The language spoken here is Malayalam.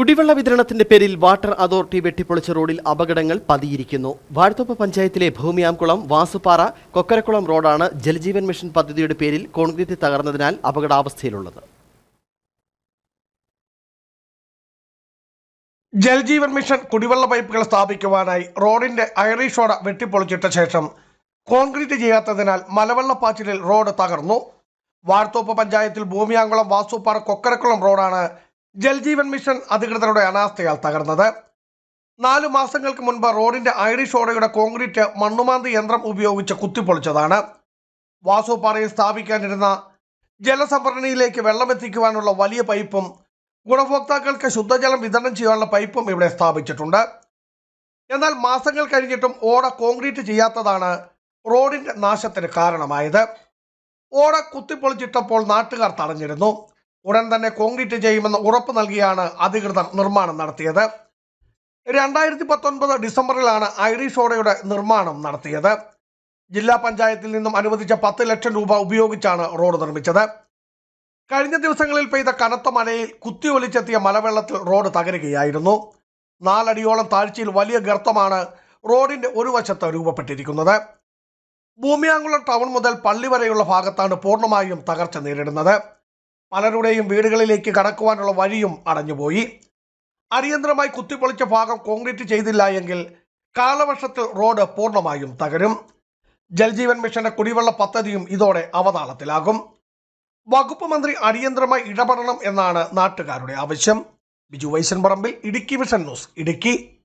കുടിവെള്ള വിതരണത്തിന്റെ പേരിൽ വാട്ടർ അതോറിറ്റി വെട്ടിപ്പൊളിച്ച റോഡിൽ അപകടങ്ങൾ പതിയിരിക്കുന്നു. വാഴത്തോപ്പ് പഞ്ചായത്തിലെ ഭൂമിയാംകുളം വാസുപാറ കൊക്കരക്കുളം റോഡാണ് ജലജീവൻ മിഷൻ പദ്ധതിയുടെ പേരിൽ കോൺക്രീറ്റ് തകർന്നതിനാൽ അപകടാവസ്ഥയിലുള്ളത്. ജലജീവൻ മിഷൻ കുടിവെള്ള പൈപ്പുകൾ സ്ഥാപിക്കുവാനായി റോഡിന്റെ ഓട വെട്ടിപ്പൊളിച്ചിട്ട ശേഷം കോൺക്രീറ്റ് ചെയ്യാത്തതിനാൽ മലവെള്ളപ്പാച്ചിലിൽ റോഡ് തകർന്നു. വാഴത്തോപ്പ് പഞ്ചായത്തിൽ ഭൂമിയാംകുളം വാസുപാറ കൊക്കരക്കുളം റോഡാണ് ജൽജീവൻ മിഷൻ അധികൃതരുടെ അനാസ്ഥയാൽ തകർന്നത്. നാലു മാസങ്ങൾക്ക് മുൻപ് റോഡിന്റെ ഐറിഷ് ഓടയുടെ കോൺക്രീറ്റ് മണ്ണുമാന്തി യന്ത്രം ഉപയോഗിച്ച് കുത്തിപ്പൊളിച്ചതാണ്. വാസുപാറയിൽ സ്ഥാപിക്കാനിരുന്ന ജലസംഭരണിയിലേക്ക് വെള്ളമെത്തിക്കുവാനുള്ള വലിയ പൈപ്പും ഗുണഭോക്താക്കൾക്ക് ശുദ്ധജലം വിതരണം ചെയ്യാനുള്ള പൈപ്പും ഇവിടെ സ്ഥാപിച്ചിട്ടുണ്ട്. എന്നാൽ മാസങ്ങൾ കഴിഞ്ഞിട്ടും ഓട കോൺക്രീറ്റ് ചെയ്യാത്തതാണ് റോഡിന്റെ നാശത്തിന് കാരണമായത്. ഓട കുത്തിപ്പൊളിച്ചിട്ടപ്പോൾ നാട്ടുകാർ തടഞ്ഞിരുന്നു. ഉടൻ തന്നെ കോൺക്രീറ്റ് ചെയ്യുമെന്ന് ഉറപ്പ് നൽകിയാണ് അധികൃതർ നിർമ്മാണം നടത്തിയത്. രണ്ടായിരത്തി പത്തൊൻപത് ഡിസംബറിലാണ് ഐറിഷ് ഓടയുടെ നിർമ്മാണം നടത്തിയത്. ജില്ലാ പഞ്ചായത്തിൽ നിന്നും അനുവദിച്ച പത്ത് ലക്ഷം രൂപ ഉപയോഗിച്ചാണ് റോഡ് നിർമ്മിച്ചത്. കഴിഞ്ഞ ദിവസങ്ങളിൽ പെയ്ത കനത്ത മഴയിൽ കുത്തിയൊലിച്ചെത്തിയ മലവെള്ളത്തിൽ റോഡ് തകരുകയായിരുന്നു. നാലടിയോളം താഴ്ചയിൽ വലിയ ഗർത്തമാണ് റോഡിന്റെ ഒരു വശത്ത് രൂപപ്പെട്ടിരിക്കുന്നത്. ഭൂമിയാങ്കുളം ടൗൺ മുതൽ പള്ളി വരെയുള്ള ഭാഗത്താണ് പൂർണമായും തകർച്ച നേരിടുന്നത്. പലരുടെയും വീടുകളിലേക്ക് കടക്കുവാനുള്ള വഴിയും അടഞ്ഞുപോയി. അടിയന്തരമായി കുത്തിപ്പൊളിച്ച ഭാഗം കോൺക്രീറ്റ് ചെയ്തില്ല എങ്കിൽ കാലവർഷത്തിൽ റോഡ് പൂർണമായും തകരും. ജൽജീവൻ മിഷന്റെ കുടിവെള്ള പദ്ധതിയും ഇതോടെ അവതാളത്തിലാകും. വകുപ്പ് മന്ത്രി അടിയന്തരമായി ഇടപെടണം എന്നാണ് നാട്ടുകാരുടെ ആവശ്യം. Biju Vaishan Parambil Idukki vision news Idukki.